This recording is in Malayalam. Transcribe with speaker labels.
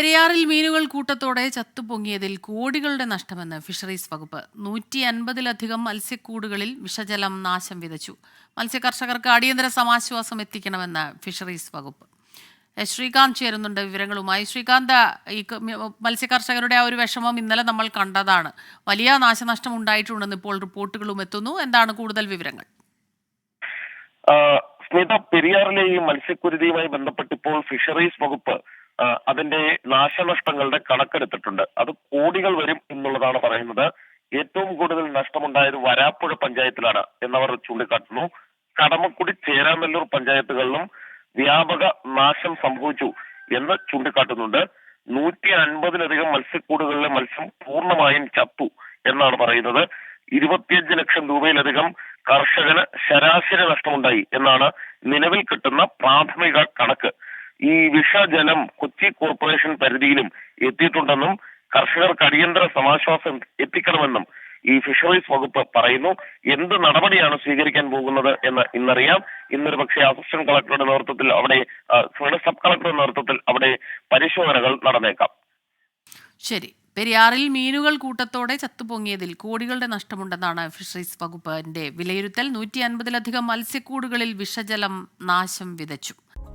Speaker 1: പെരിയാറിൽ മീനുകൾ കൂട്ടത്തോടെ ചത്തുപൊങ്ങിയതിൽ കോടികളുടെ നഷ്ടമെന്ന് ഫിഷറീസ് വകുപ്പ്. നൂറ്റി അൻപതിലധികം മത്സ്യക്കൂടുകളിൽ വിഷജലം നാശം വിതച്ചു. മത്സ്യകർഷകർക്ക് അടിയന്തര സമാശ്വാസം എത്തിക്കണമെന്ന് ഫിഷറീസ് വകുപ്പ്. ശ്രീകാന്ത് ചേരുന്നുണ്ട് വിവരങ്ങളുമായി. ശ്രീകാന്ത് ഈ മത്സ്യകർഷകരുടെ ആ ഒരു വിഷമം ഇന്നലെ നമ്മൾ കണ്ടതാണ്. വലിയ നാശനഷ്ടം ഉണ്ടായിട്ടുണ്ടെന്ന് ഇപ്പോൾ റിപ്പോർട്ടുകളും എത്തുന്നു. എന്താണ് കൂടുതൽ വിവരങ്ങൾ?
Speaker 2: സ്മിത പെരിയാറിലെ ഈ മത്സ്യക്കുരുതിയുമായി ബന്ധപ്പെട്ട് ഇപ്പോൾ ഫിഷറീസ് വകുപ്പ് അതിന്റെ നാശനഷ്ടങ്ങളുടെ കണക്കെടുത്തിട്ടുണ്ട്. അത് കോടികൾ വരും എന്നുള്ളതാണ് പറയുന്നത്. ഏറ്റവും കൂടുതൽ നഷ്ടമുണ്ടായത് വരാപ്പുഴ പഞ്ചായത്തിലാണ് എന്നവർ ചൂണ്ടിക്കാട്ടുന്നു. കടമക്കുടി ചേരാമല്ലൂർ പഞ്ചായത്തുകളിലും വ്യാപക നാശം സംഭവിച്ചു എന്ന് ചൂണ്ടിക്കാട്ടുന്നുണ്ട്. നൂറ്റി അൻപതിലധികം മത്സ്യക്കൂടുകളിലെ മത്സ്യം പൂർണമായും ചത്തു എന്നാണ് പറയുന്നത്. ഇരുപത്തിയഞ്ച് ലക്ഷം രൂപയിലധികം കർഷകന് ശരാശരി നഷ്ടമുണ്ടായി എന്നാണ് നിലവിൽ കിട്ടുന്ന പ്രാഥമിക കണക്ക്. ഈ വിഷജലം കൊച്ചി കോർപ്പറേഷൻ പരിധിയിലും എത്തിയിട്ടുണ്ടെന്നും കർഷകർക്ക് അടിയന്തര സമാശ്വാസം എത്തിക്കണമെന്നും ഈ ഫിഷറീസ് വകുപ്പ് പറയുന്നു. എന്ത് നടപടിയാണ് സ്വീകരിക്കാൻ പോകുന്നത് എന്ന് ഇന്നറിയാം. ഇന്നൊരു പക്ഷേ അസിസ്റ്റന്റ് കളക്ടറുടെ നേതൃത്വത്തിൽ അവിടെ സബ് കളക്ടറുടെ നേതൃത്വത്തിൽ അവിടെ പരിശോധനകൾ നടന്നേക്കാം.
Speaker 1: ശരി. പെരിയാറിൽ മീനുകൾ കൂട്ടത്തോടെ ചത്തുപൊങ്ങിയതിൽ കോടികളുടെ നഷ്ടമുണ്ടെന്നാണ് ഫിഷറീസ് വകുപ്പിന്റെ വിലയിരുത്തൽ. നൂറ്റി അൻപതിലധികം മത്സ്യക്കൂടുകളിൽ വിഷജലം നാശം വിതച്ചു.